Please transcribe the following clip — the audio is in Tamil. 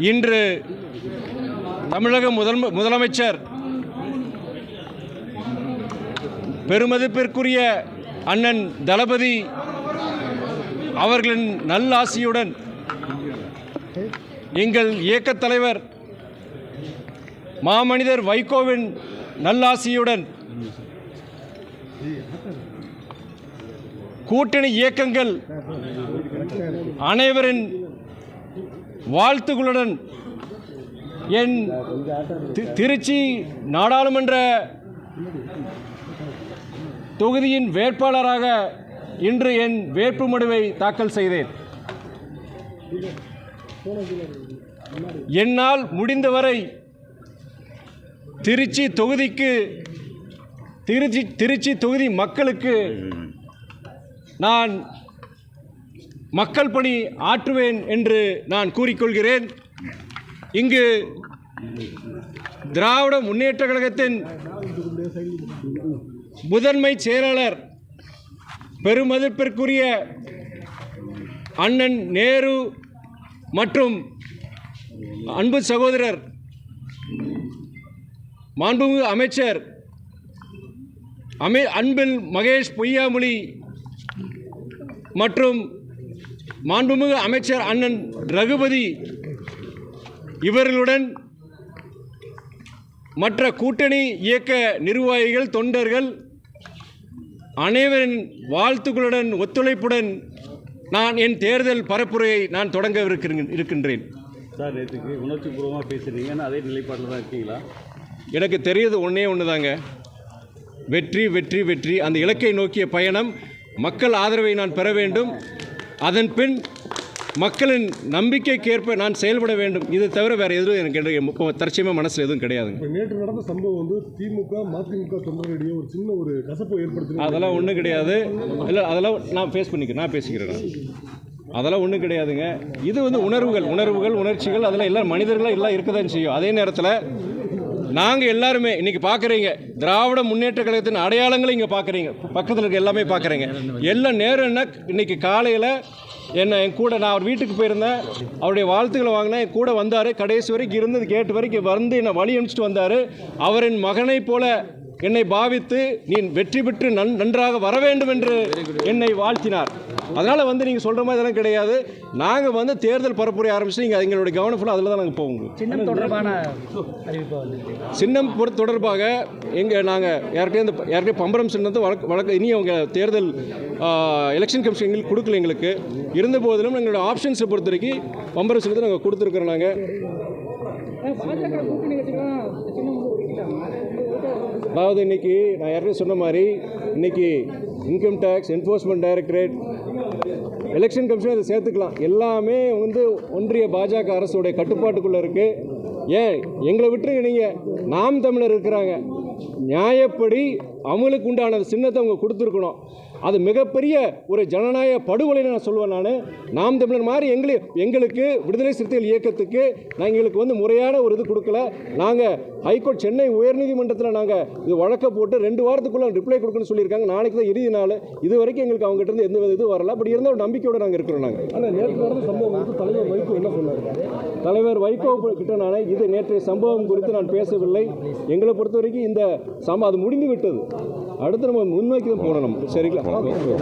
இன்று தமிழக முதல் முதலமைச்சர் பெருமதிப்பிற்குரிய அண்ணன் தளபதி அவர்களின் நல்லாசியுடன் எங்கள் இயக்கத் தலைவர் மாமனிதர் வைகோவின் நல்லாசியுடன் கூட்டணி இயக்கங்கள் அனைவரின் வாழ்த்துக்களுடன் என் தி- திருச்சி நாடாளுமன்ற தொகுதியின் வேட்பாளராக இன்று என் வேட்புமனுவை தாக்கல் செய்தேன். என்னால் முடிந்தவரை திருச்சி தொகுதிக்கு திருச்சி திருச்சி தொகுதி மக்களுக்கு நான் மக்கள் பணி ஆற்றுவேன் என்று நான் கூறிக்கொள்கிறேன். இங்கு திராவிட முன்னேற்ற கழகத்தின் முதன்மை செயலாளர் பெருமதிப்பிற்குரிய அண்ணன் நேரு மற்றும் அன்பு சகோதரர் மாண்புமிகு அமைச்சர் அமே அன்பில் மகேஷ் பொய்யாமொழி மற்றும் மாண்புமிகு அமைச்சர் அண்ணன் ரகுபதி இவர்களுடன் மற்ற கூட்டணி இயக்க நிர்வாகிகள் தொண்டர்கள் அனைவரின் வாழ்த்துக்களுடன் ஒத்துழைப்புடன் நான் என் தேர்தல் பரப்புரையை நான் தொடங்க இருக்கின்றேன். சார் நேற்றுக்கு உணர்ச்சி பூர்வமாக பேசுகிறீங்கன்னு அதே நிலைப்பாட்டில் தான் இருக்கீங்களா? எனக்கு தெரியுது ஒன்றே ஒன்று தாங்க வெற்றி வெற்றி வெற்றி. அந்த இலக்கை நோக்கிய பயணம் மக்கள் ஆதரவை நான் பெற வேண்டும். அதன் பின் மக்களின் நம்பிக்கைக்கேற்ப நான் செயல்பட வேண்டும். இது தவிர வேறு எதுவும் எனக்கு இப்போ தற்சயமாக மனசில் எதுவும் கிடையாதுங்க. இப்போ நேற்று நடந்த சம்பவம் வந்து திமுக மதிமுக தொண்டர்களிடையே ஒரு சின்ன ஒரு கசப்பை ஏற்படுத்தி அதெல்லாம் ஒன்றும் கிடையாது. இல்லை அதெல்லாம் நான் ஃபேஸ் பண்ணிக்கிறேன் நான் பேசிக்கிறேன். அதெல்லாம் ஒன்றும் கிடையாதுங்க. இது வந்து உணர்வுகள் உணர்வுகள் உணர்ச்சிகள் அதெல்லாம் எல்லாம் மனிதர்களும் எல்லாம் இருக்க தான் செய்யும். அதே நேரத்தில் நாங்கள் எல்லாருமே இன்றைக்கி பார்க்குறீங்க திராவிட முன்னேற்ற கழகத்தின் அடையாளங்களை இங்கே பார்க்குறீங்க பக்கத்தில் இருக்க எல்லாமே பார்க்குறீங்க எல்லாம் நேரம் என்ன காலையில் என்ன என் கூட நான் அவர் வீட்டுக்கு போயிருந்தேன். அவருடைய வாழ்த்துக்களை வாங்கினேன். என் கூட வந்தார். கடைசி வரைக்கும் இருந்தது கேட்டு வரைக்கும் வந்து என்னை வழி அனுப்பிச்சிட்டு வந்தார். அவரின் மகனைப் போல என்னை பாவித்து நீ வெற்றி பெற்று நன் நன்றாக வர வேண்டும் என்று என்னை வாழ்த்தினார். அதனால் வந்து நீங்கள் சொல்கிற மாதிரி இதெல்லாம் கிடையாது. நாங்கள் வந்து தேர்தல் பரப்புரை ஆரம்பிச்சு நீங்கள் எங்களுடைய கவனம் ஃபுல்லாக அதில் தான் நாங்கள் போவோங்க சின்னம் தொடர்பான சின்னம் தொடர்பாக எங்கள் நாங்கள் யார்கிட்டயும் இந்த யார்கிட்டயும் பம்பரம் சின்னத்தை வழக்கு வழக்கு இனி அவங்க தேர்தல் எலெக்ஷன் கமிஷன் எங்களுக்கு கொடுக்கல எங்களுக்கு. இருந்த போதிலும் எங்களோட ஆப்ஷன்ஸை பொறுத்த வரைக்கும் பம்பரம் சின்னத்தை நாங்கள் கொடுத்துருக்குறோம் நாங்கள் பாஜக கூட்டணி அதாவது இன்னைக்கு நான் ஏற்கனவே சொன்ன மாதிரி இன்னைக்கு income tax enforcement directorate election commission அதை சேர்த்துக்கலாம். எல்லாமே வந்து ஒன்றிய பாஜக அரசுடைய கட்டுப்பாட்டுக்குள்ளே இருக்குது ஏன் எங்களை விட்டுருங்க நீங்கள் நாம் தமிழர் இருக்கிறாங்க. நியாயப்படி அமலுக்கு உண்டான சின்னத்தை அவங்க கொடுத்துருக்கணும். அது மிகப்பெரிய ஒரு ஜனநாயக படுகொலைன்னு நான் சொல்லுவேன் நான். நாம் தமிழர் மாதிரி எங்களு எங்களுக்கு விடுதலை சிறுத்தைகள் இயக்கத்துக்கு நான் எங்களுக்கு வந்து முறையான ஒரு இது கொடுக்கல. நாங்கள் ஹைகோர்ட் சென்னை உயர்நீதிமன்றத்தில் நாங்கள் இது வழக்க போட்டு ரெண்டு வாரத்துக்குள்ள ரிப்ளை கொடுக்கணும்னு சொல்லியிருக்காங்க. நாளைக்கு தான் இறுதி நாள். இது வரைக்கும் எங்களுக்கு அவங்ககிட்ட இருந்து எந்த வித இது வரல. அப்படி இருந்த ஒரு நம்பிக்கையோடு நாங்கள் இருக்கிறோம் நாங்கள் ஆனால் நேற்று நடந்த சம்பவம் தலைவர் வைகோ என்ன சொன்னார்? தலைவர் வைகோ கிட்ட நான் இது நேற்றைய சம்பவம் குறித்து நான் பேசவில்லை. எங்களை பொறுத்த வரைக்கும் இந்த சம்பவம் அது முடிந்து விட்டது. அடுத்து நம்ம முன்னோக்கி போகணும். சரிங்களா?